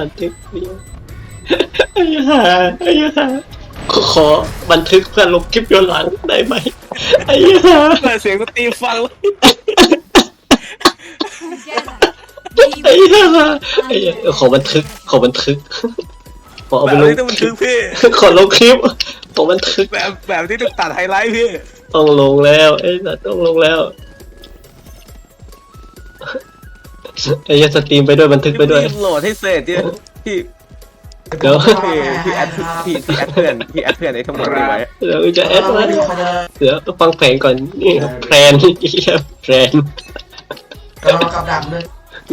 บันทึกวิดีโอไอ้ห่าไอ้ห่าขอบันทึกเพื่อลบคลิปย้อนหลังได้ไหมไอ้ห่าเปิดเสียงดนตรีฟังเลยไอ้ห่าไอ้ห่าขอบันทึกขอบันทึกขอเอาแบไปบลงนี้ต้องบันทึกพี่ ขอลงคลิปขอบันทึก แบบแบบที่ต้องตัดไฮไลท์พี่ ต้องลงแล้วไอ้สัตว์ต้องลงแล้ว ไอ้ยาสตรีมไปด้วยบันทึกไปด้วยพี่โหลดให้เสร็จที่พี่เดี๋ยวพี่พี่แอดพี่พี่แอดเพื่อนพี่แอดเพื่อนไอ้ทั้งหมดนี้ไว้เดี๋ยวจะแอดไว้เดี๋ยวต้องฟังแผนก่อนนี่แพลนเหี้ยแพลนกำลังกับดักเลย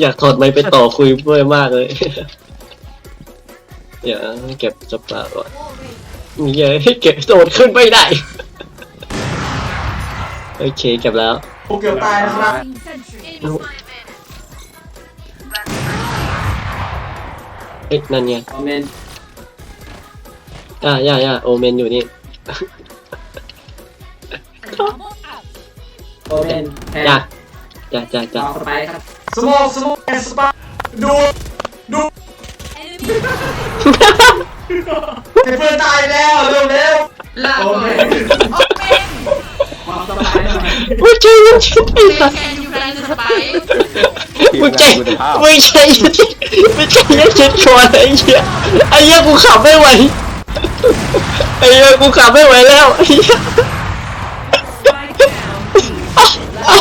อยากถอดไมค์ไปต่อคุยด้วยมากเลย เดี๋ยวเก็บสปาก่อนมีเยอะให้เก็บโดดขึ้นไม่ได้ โอเคเก็บแล้วผมเกือบตายนะครับ เอ้ยนั่นไงคอมเมนต์อ่าย่าย่าโอเมนอยู่นี่คอมเมนต์แทนจ้าจ้าจ้าจ้าเอาสไปครับสโมกสโมกแอนสปาดูดูให้เพื่อนตายแล้วเร็วเร็วโอเค ความสบายได้ไหมไม่ใช่ไม่ใช่ไม่ใช่ Can you run the spy? ไม่ใช่ไม่ใช่ไม่ใช่ยังเช็ดคอไอ้เหี้ยไอ้เหี้ยกูขับไม่ไหวไอ้เหี้ยกูขับไม่ไหวแล้วไอ้เหี้ยโอ้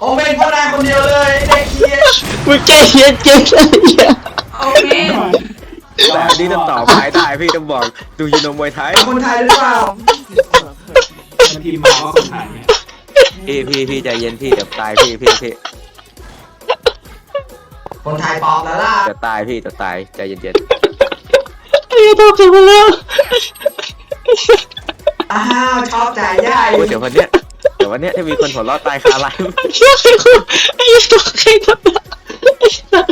โอเมนพ่อนายคนเดียวเลยไอ้เคียมึงใจเย็นเย็นไอ้เหี้ย Okay. แบบนี้ต้องต่อไปได้พี่ต้องบอกดูยูโนมวยไทยคนไทยหรือเปล่า มันพิมพ์มาว่าคนไทยเนี่ยพี่พี่พี่ใจเย็นพี่เดี๋ยวตายพี่พี่พี่คนไทยปลอมแล้วล่ะเดี๋ยวตายพี่เดี๋ยวตายใจเย็นไอ้เหี้ยโดนเก็บมาแล้วอ้าวชอบจ่ายใหญ่ๆโอ้ยเดี๋ยววันเนี้ยเดี๋ยววันเนี้ยถ้ามีคนหัวเราะตายคาไลฟ์เหี้ยใครกูไอ้เหี้ยตัวใครทำเนี่ยไอ้สัส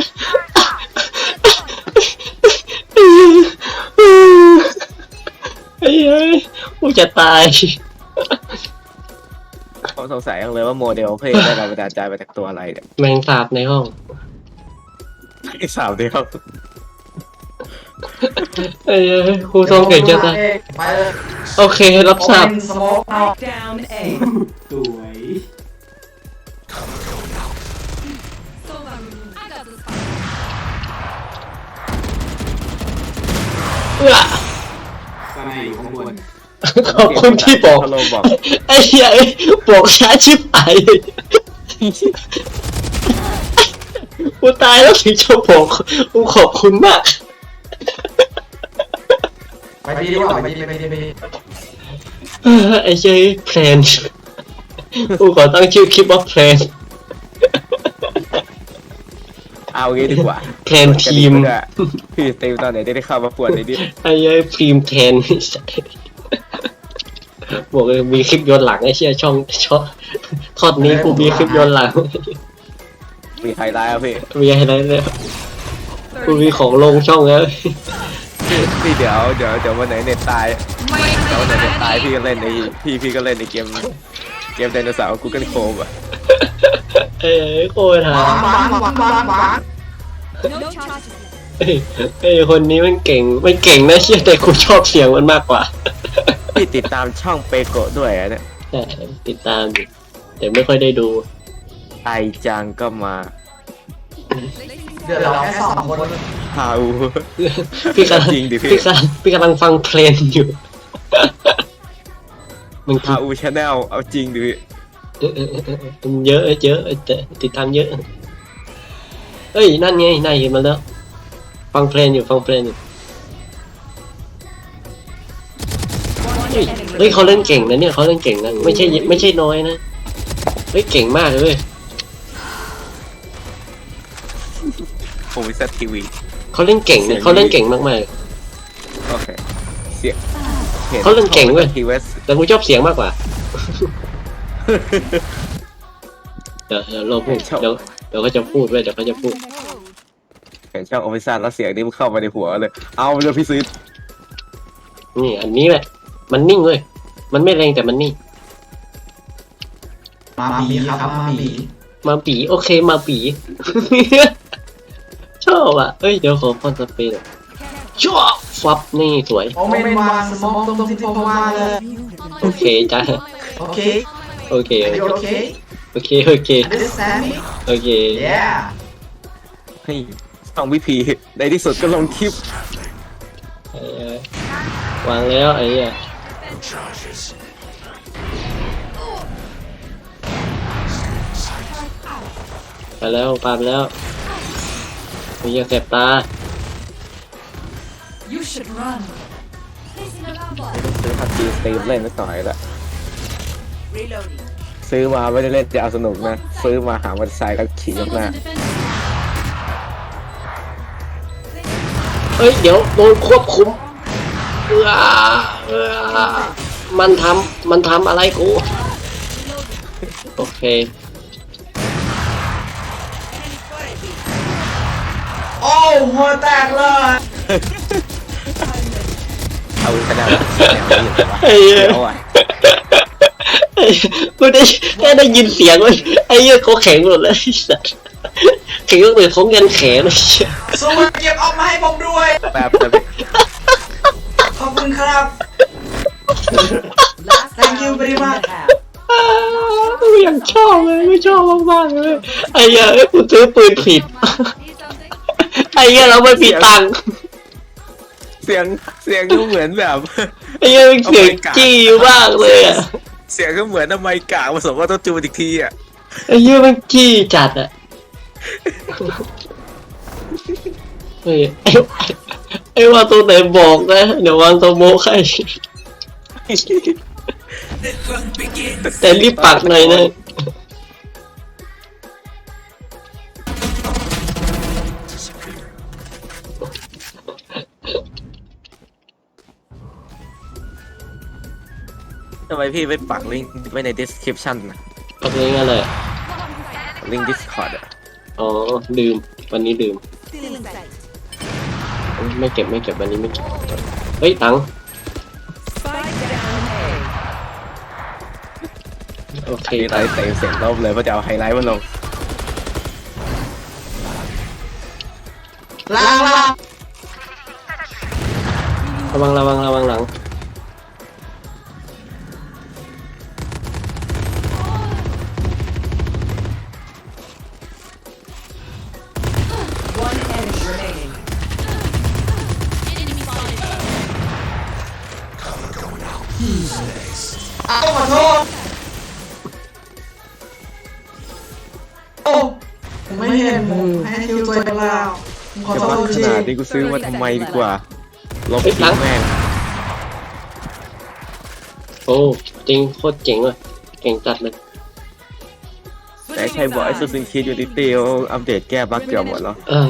ไอ้เหี้ยกูจะตายผม สงสัยจังเลยว่าโมเดลเพลงได้แรงบันดาลใจมาจากตัวอะไรเนี่ยแมงสาบในห้อง ไอ้สาวเดียวไอ้เหี้ยครูทรงเก่งจะตายไปเลยโอเค รับทราบโอเมนสโมกเอา Down A. สวย I got the spy. เอื้อ ขอบคุณที่บอก ฮัลโหลบอกไอ้เหี้ยบอกช้าชิบหายเลยกูตายแล้วถึงจะบอกกูขอบคุณมาก ไปดีดีกว่าไปดีไปดีไปดีเออไอ้เจ้ยแพลนกูขอตั้งชื่อคลิปว่าแพลนเอางี้ดีกว่าแพลนทีมพี่เต็มตอนไหนได้เข้ามาปวดในนี้ไอ้เจ้ยพรีมแทน บอกเลยมีคลิปย้อนหลังไอ้เชี่ยช่องช่องทอดนี้กูมีคลิปย้อนหลัง มีไฮไลท์อะพี่มีอะไรเลยกูมีของลงช่องแล้วพี่เดี๋ยวเดี๋ยวเดี๋ยววันไหนเน็ตตาย Wait, เดี๋ยววันไหนเน็ตตายพี่ก็เล่นในพี่พี่ก็เล่นในเกมเกมไดโนเสาร์กูเกิลโคมอะเอ้ยโคตรหหาวานหวานหวานหวานหวาน no charges. เอ้ยเอ้ยคนนี้มันเก่งมันเก่งนะเชี่ยแต่กูชอบเสียงมันมากกว่า พี่ติดตามช่องเปโกะด้วยอะเนี่ยใช่ติดตามอยู่แต่ไม่ค่อยได้ดู ไอจังก็มา เดี๋ยวเราแค่สองคนฮาอูพี่กำลังจริงดิพี่ พี่กำลังพี่กำลังฟังเพลงอยู่มันฮาอูชาแนลเอาจริงดิพี่เออเออเออเออมันเยอะเยอะแต่ติดตามเยอะเอ้ยนั่นไงนายเห็นมาแล้ว ฟังเพลงอยู่ฟังเพลงอยู่ ฮ้ยเฮ้ยเขาเล่นเก่งนะเนี่ยเขาเล่นเก่งนะไม่ใช่ไม่ใช่น้อยนะเฮ้ยเก่งมากเลยเว้ยผมวิสัททีวี เขาเล่นเก่งนะเขาเล่นเก่งมากโอเค เสียงเขาเล่นเก่งเว้ยทีเวสๆแต่กูชอบเสียงมากกว่าเดี๋ยวเดี๋ยวเราพูดเดี๋ยวเดี๋ยวเขาจะพูดเว้ยเดี๋ยวเขาจะพูดเห็นช่องโอฟิซันแล้วเสียงนี้มันเข้ามาในหัวเลย เอาเลยพี่ซื้อนี่อันนี้แหละ มันนิ่งเว้ย มันไม่แรงแต่มันนิ่ง มาบีครับมาบีมาปีโอเคมาปี ชอบอะเอ้ยเดี๋ยวขอคอนสเปรย์หน่อยชอบฟับนี่สวย โอเมนวางสมองตรงที่ผมวางเลย โอเคจ้าโอเค โอเค Are you โอ okay เค โอเค understand me โอเค yeah ให้สองวิธีในที่สุดก็ลงคลิปเออวางแล้วไอ้เนี่ย ไปแล้วปาไปแล้วมียาแสบตา You should run. ซื้อพับจีสตรีมเล่นนิดหน่อยละซื้อมาไม่ได้เล่นจะเอาสนุกนะ ซื้อมาหาวันไซค์แล้วขี่ยกหน้าเอ้ย เดี๋ยวโดนควบคุมเออเออ มันทำมันทำอะไรกู โอเค โอ้หัวแตกเลยเอากระดาษแนวนี้อยู่วะไอ้เหี้ยเดี๋ยวอะไอ้กูได้แค่ได้ยินเสียงมันไอ้เหี้ยเขาแข็งหมดเลยไอ้สัสแข็งก็เหมือนของยันแขนเลยสวัสดีเก็บเอามาให้ผมด้วยแบบแบบขอบคุณครับ thank you very much กูยังชอบเลยไม่ชอบมากๆเลยไอ้เหี้ยกูซื้อปืนผิด ไอ้เหี้ยเราไม่ผิดตังค์เสียงเสียงก็เหมือนแบบ ไอ้เหี้ยมันเสียงจี้มากเลยอะเสียงก็เหมือนทำไมกากผสมว่าต้องจูนอีกทีอะไอ้เหี้ยมันจี้จัดอะเฮ้ยไอ้ไอ้ว่าตัวไหนบอกนะ เดี๋ยววางตัวโมกให้ แต่รีบปักหน่อยนะทำไมพี่ไม่ปักลิงก์ไว้ใน description นะปักนี้อะไรลิงก์ Discord อะอ๋อดื่มวันนี้ดื่มไม่เก็บไม่เก็บวันนี้ไม่เก็บเฮ้ยตังค์ โอเคไฮไลท์เต็มเสียงรอบเลยเพราะจะเอาไฮไลท์มาลงลางลางระวังระวังระวังหลัง ขอจะโทมาษขจรินาดงนี้กูซื้อมาทำไมดีกว่าลบเฮ้ยทิ้ตังงค์แม่งโอ้จริงโคตรเจ๋งเลยเก่งจัดเลยแต่ใช่บอกไอ้ซูซินคิดยูนิตี้อัปเดตแก้บั๊กเกือบหมดแล้วเออ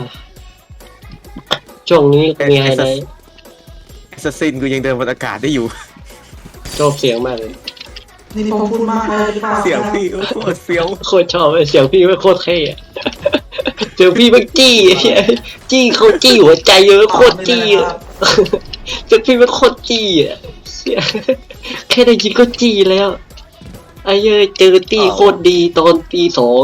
ช่วงนี้มีไฮไลท์แอสซัสซินกูยังเดินบนอากาศได้อยู่ชอบเสียงมากเลยนี่ผมพูดมากเลยหรือเปล่าเสียงพี่โคตรเฟี้ยวโคตรชอบเลยเสียงพี่ไม่โคตรเท่อะ เสียงพี่มันจี้ไอ้เหี้ยจี้เขาจี้หัวใจเยอะโคตรจี้อะเสียงพี่มันโคตรจี้อะเสียแค่ได้ยินก็จี้แล้วไอ้เย้ยเจอตี้โคตรดีตอนตีสอง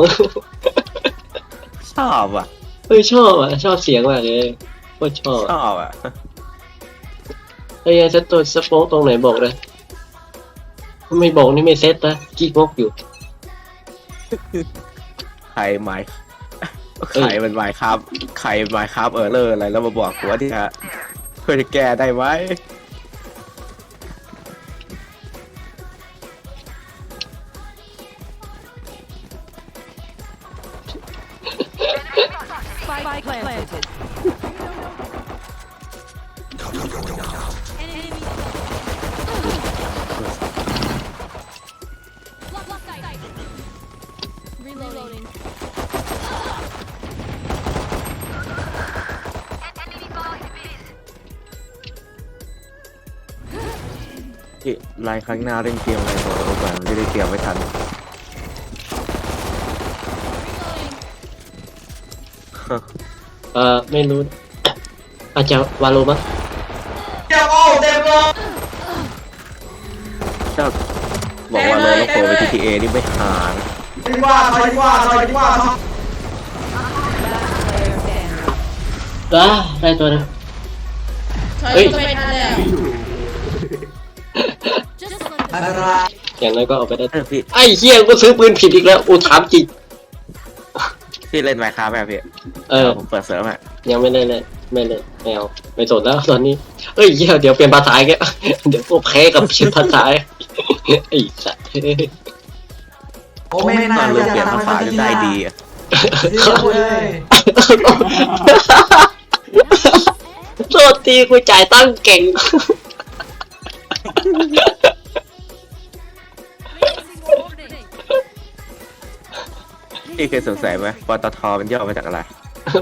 ชอบอะเฮ้ยชอบอะชอบเสียงมากเลยโคตรชอบชอะอบอะไอ้เหี้ยจะตัวสโป๊กตรงไหนบอกเลยไม่บอกนี่ไม่เซ็ตนะกี้งกอยู่ใครไม้ ใครมันไมครับใครไมครับเออเลอร์อะไรแล้วมาบอกกูว่าที่ฮะเพื่อจะแก้ได้ไหม ไลน์ครั้งหน้าเล่นเกมอะไรของเราก่อนไม่ได้เตรียมไว้ทันเออไม่รู้ อาจจะวาโลมั้งเดี๋ยวโอ้เต็มเลยถ้าบอกว่าโลแล้วโผล่ไป GTA นี่ไม่หานะดีกว่าถอยดีกว่าถอยดีกว่าถอยว้าได้ตัวหนึงถอยเฮ้ย ตัวไปทัน อันตรายอย่างน้อยก็เอาไปได้ เออพี่ไอ้เฮียกูซื้อปืนผิดอีกแล้วอูถามจริงพี่เล่นไมค์ครับแบบพี่เออ ผมเปิดเสริมอะยังไม่ได้เลยไม่เลยไม่เอาไม่สนแล้วตอนนี้เอ้ยเหี้ยเดี๋ยวเปลี่ยนภาษาอีกแล้วเดี๋ยวพวกแพ้กับเปลี่ยนภาษาไอ้สัตว์โอ้ไม่ตน่าอนเลลืยมเปลี่ยนภาษาจะได้ดีอะเยอะเลยโทษทีกูจ่ายตั้งค์เก่ง พี่เคยสงสัยไหมปตทมันย่อมาจากอะไร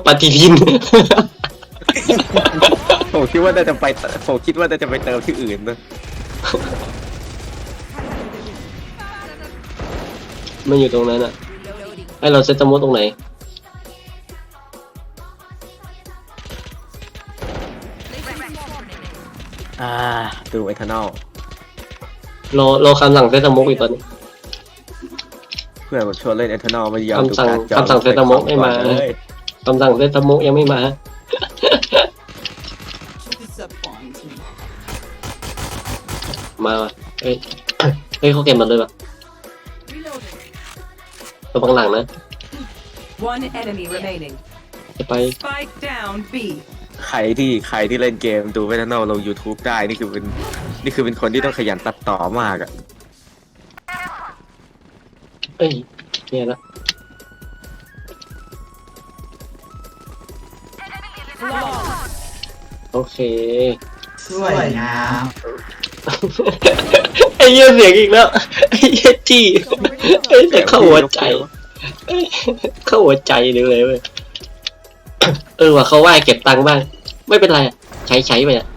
ปฏิทิน ผมคิดว่าน่าจะไปผมคิดว่าน่าจะไปเติมที่อื่นนะมันอยู่ตรงนั้นอะให้เราเซตสมมติตรงไหน อ่า ดูเอทานอลรอรอคำสั่งเซตสมมติอีกตอนนี้เพื่อนผมชวนเล่นเอทานอลไม่ยอมคำสั่งดูการจอคำสั่งเซตโมกไม่มาเลยคำสั่งเซตสมมติยังไม่มา มาว่ะเฮ้ยเฮ้ยเขาเก็บหมาเลยป่ะระวังหลังนะ One enemy remaining. จะไป Spike down B. ใครที่ใครที่เล่นเกมดูเอทานอลลง YouTube ได้นี่คือเป็นนี่คือเป็นคนที่ต้องขยันตัดต่อมากอะ เอ้ยเนี่ยละ โอเค สวยงามไอ้เหี้ยเสียงอีกแล้ว ไอ้เหี้ยจี้ไอ้แต่เข้าหัวใจ เข้าหัวใจเลยเลยเว้ย เออว่ะเขาว่าให้เก็บตังค์บ้าง ไม่เป็นไรอะใช้ใช้ไปอะ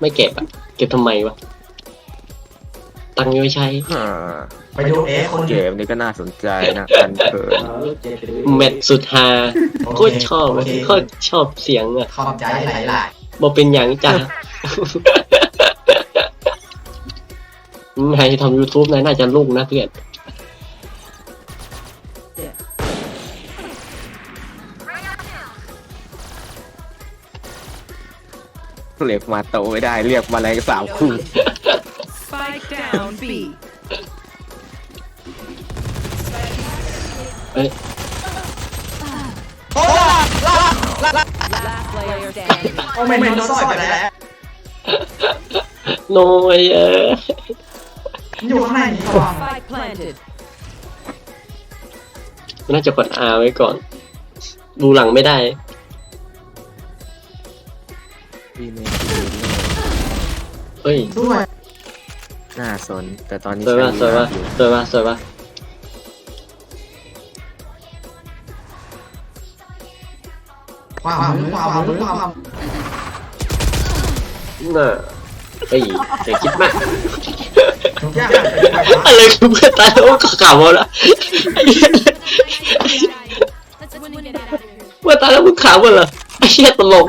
ไม่เก็บอะ เก็บทำไมวะ ตังค์ยังไม่ใช้ฮ่าไปดูเอคนเกมนี้ก็น่าสนใจนะอันเถิดเม็ดสุดฮาโอโคเคตรชอบโอเคโคตรชอบเสียงอะขอบใจหลายบอกเป็นอย่างจ้ะนายทำ YouTube นายน่าจะลุ่งนะเพื่อน เรียกมาโตไม่ได้ เรียกมาแรงสามคู่ Spike down B. เอ้ยๆโอ้ล่ะล่ะล่ะล่ะ Last player standing. โอ้ไม่ไม่โดนสอยไปแล้วโนยเออมันอยู่ข้างในนี่ระวัง Spike planted. น่าจะกด R ไว้ก่อน ดูหลังไม่ได้ เฮ้ย ด้วย น่าสน แต่ตอนนี้สวยป่ะสวยป่ะอยู่สวยป่ะสวยป่ะความมือความมือความน่ะเฮ้ยอย่าคิดมากทุกอย่างเป็นไปตามอะไรคือเพื่อนตายแล้วก็ข่าวหมดละ Let's win and get out of here. เพื่อนตายแล้วมึงข่าวหมดเหรอไอ้เหี้ยตลก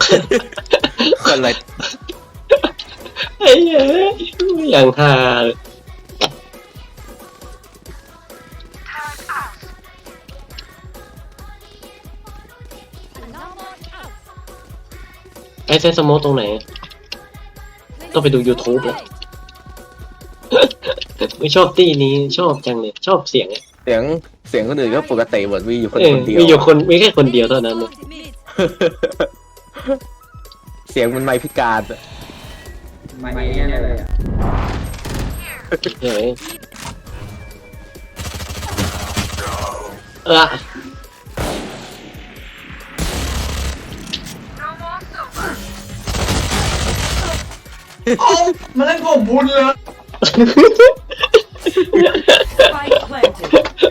คนเลยไอ้เหี้ยอย่างฮาเลยไอ้เซนสโมตรงไหน ต้องไปดู YouTube เลยไม่ชอบตี้นี้ชอบจังเลยชอบเสียงอะเสียงเสียงคนอื่นก็ปกติเหมือนมีอยู่คนเออคนเดียว มีอยู่คนมีแค่คนเดียวเท่านั้นนะ เสียงมันไม่พิการอะ ม่เนี่ยเลยอะเฮ้ยเออโอ้มาเล่นผมบุญเลย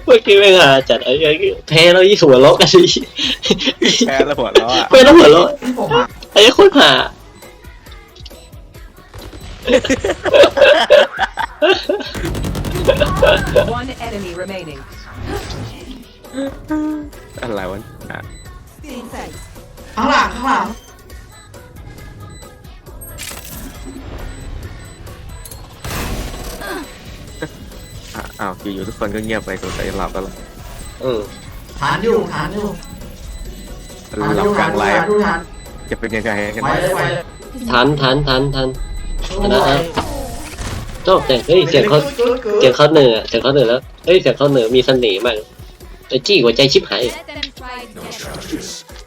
เมื่อกี้ไม่หาจัดไอ้เหี้แพ้แล้วยี่หัวเราะกันดิแพ้แล้วหัวเราะอะไม่ต้องหัวเราะที่ผมอะไอ้คตรหา One enemy remaining. อะไรวะอะข้างหลังข้างหลังอะอ้าวอยู่ๆทุกคนก็เงียบไปสงสัยหลับแล้วล่ะอืมฐานอยู่ฐานอยู่หลับกลางไลฟ์ดูทันจะเป็นยังไงกันไว้นะ เลยไว้เลย ทันทันทันทัน ชนะแล้วชอบแต่เฮ้ยเสียงเขาจุดๆๆเสียงเขาเหนือเสียงเขาเหนือแล้วเฮ้ยเสียงเขาเหนือมีเสน่ห์มากไอ้จี้หัวใจชิบหาย Let them try again.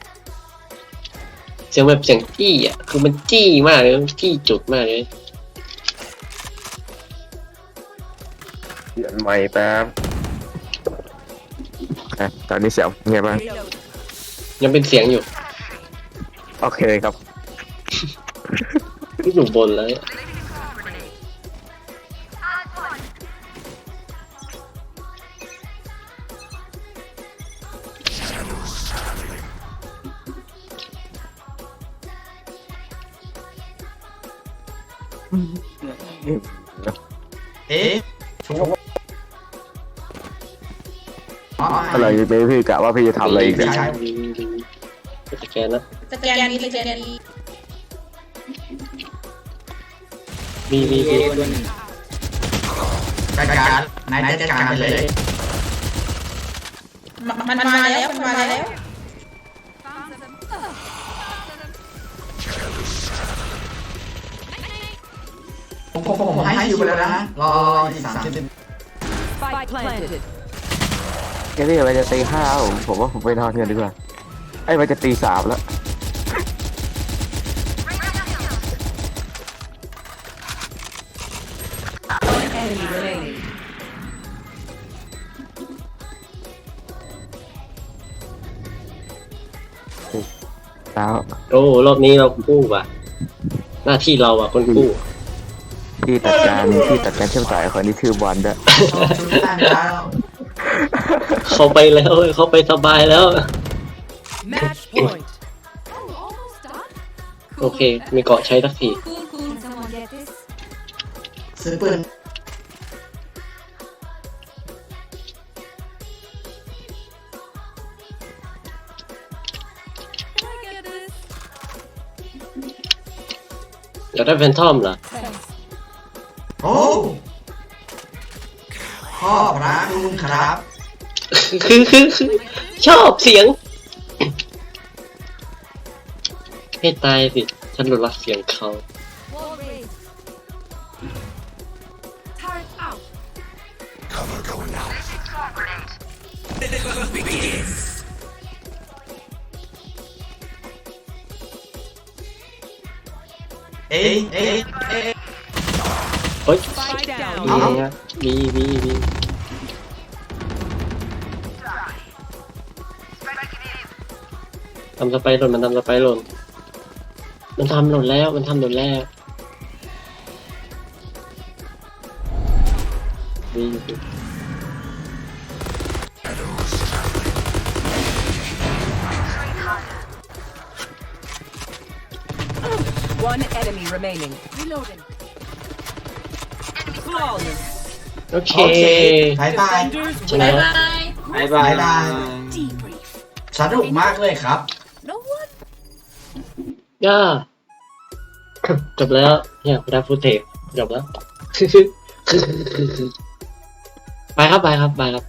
เสียงแบบเสียงจี้อะคือมันจี้มากเลยมันจี้จุดมากเลยเปลี่ยนใหม่แป๊บอะตอนนี้เสียงไงบ้างยังเป็นเสียงอยู่ โอเคครับ อยู่บนแล้วเอ๊ะชุบอะไรไม่พี่กะว่าพี่จะทำอะไรอีกเนี่ย สแกนนะ สแกนมีสแกนมี มีมีเอมีตัวหนึงจัดการนายจัดการไปเลยมันมาแล้วมันมาแล้วผมผมผมให้คิวไปแล้วนะ รออีกสามสิบ Spike planted. แค่นี้มันจะตีห้าผมผมว่าผมไปนอนกันดีกว่าไอ้ยมันจะตีสามแล้ว แล้วโอ้รอบนี้เรากู้ว่ะ หน้าที่เราอะคนกู้ที่ตัดการที่ตัดการเชื่อมสายคนนี้ชื่อบอลด้วยชุดตั้งแล้วเขาไปแล้วเขาไปสบายแล้ว Match point. Oh, almost done. โอเค มีเกาะใช้สักที Cool, cool. Can someone get this? ซื้อปืน อยากได้แฟนทอมเหรอ Thanks. โอ้พ่อพระคุณครับ คือคือคือชอบเสียง ให้ตายสิ ฉันรักเสียงเขา Wall raised. Turret out. เอ๊ะเอ๊ะเอ๊ะเฮ้ย Spike down. มีนะมีมีมีทำสไปร์หล่นมันทำสไปร์หล่น มันทำหล่นแล้ว มันทำหล่นแล้วมีมี One enemy remaining. Reloading. Flawless. โอเค โอเคบายบายชนะ Bye bye. บายบายบ๊าย บาย Debrief. สนุกมากเลยครับ No one. ย่า จบแล้วเนี่ยคุณได้ฟูเทจจบแล้ว ไปครับไปครับไปครับ